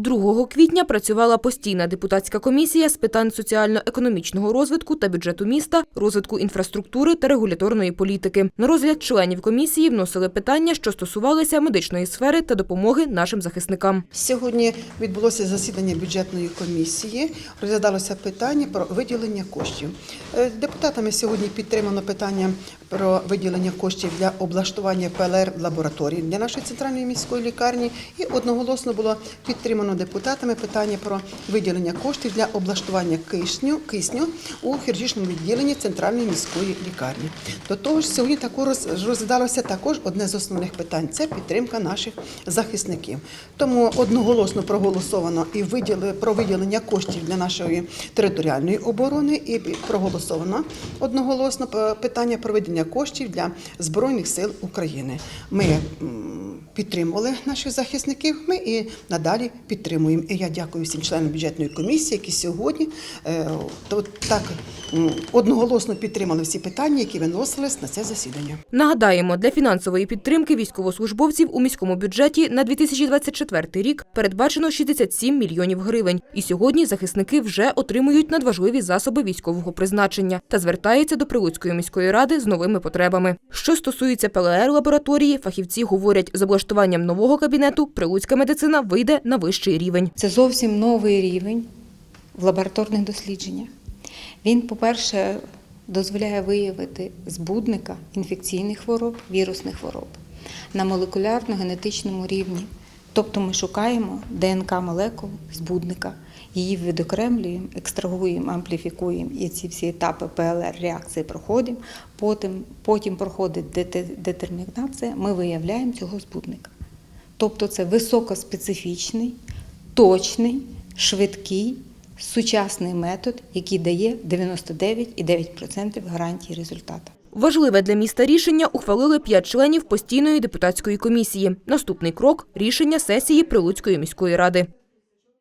2 квітня працювала постійна депутатська комісія з питань соціально-економічного розвитку та бюджету міста, розвитку інфраструктури та регуляторної політики. На розгляд членів комісії вносили питання, що стосувалися медичної сфери та допомоги нашим захисникам. Сьогодні відбулося засідання бюджетної комісії. Розглядалося питання про виділення коштів. Е, Депутатами сьогодні підтримано питання про виділення коштів для облаштування ПЛР лабораторій для нашої центральної міської лікарні. І одноголосно було підтримано депутатами питання про виділення коштів для облаштування кисню, кисню у хірургічному відділенні центральної міської лікарні. До того ж, сьогодні також роз- розглядалося також одне з основних питань це підтримка наших захисників. Тому одноголосно проголосовано і виділи про виділення коштів для нашої територіальної оборони, і проголосовано одноголосно питання проведення коштів для збройних сил України. Ми підтримували наших захисників. Ми і надалі підтримуємо. І я дякую всім членам бюджетної комісії, які сьогодні е, то так одноголосно підтримали всі питання, які виносились на це засідання. Нагадаємо, для фінансової підтримки військовослужбовців у міському бюджеті на 2024 рік передбачено 67 мільйонів гривень. І сьогодні захисники вже отримують надважливі засоби військового призначення та звертаються до Прилуцької міської ради з новими потребами. Що стосується ПЛР лабораторії, фахівці говорять, з облаштуванням нового кабінету прилуцька медицина вийде на вищий рівень. Це зовсім новий рівень в лабораторних дослідженнях. Він, по-перше, дозволяє виявити збудника інфекційних хвороб, вірусних хвороб на молекулярно-генетичному рівні. Тобто ми шукаємо ДНК молекул збудника, її відокремлюємо, екстрагуємо, ампліфікуємо і ці всі етапи ПЛР реакції проходимо. Потім, потім проходить детермінація, ми виявляємо цього збудника. Тобто це високоспецифічний, точний, швидкий, сучасний метод, який дає 99,9% гарантії результату. Важливе для міста рішення ухвалили п'ять членів постійної депутатської комісії. Наступний крок рішення сесії Прилуцької міської ради.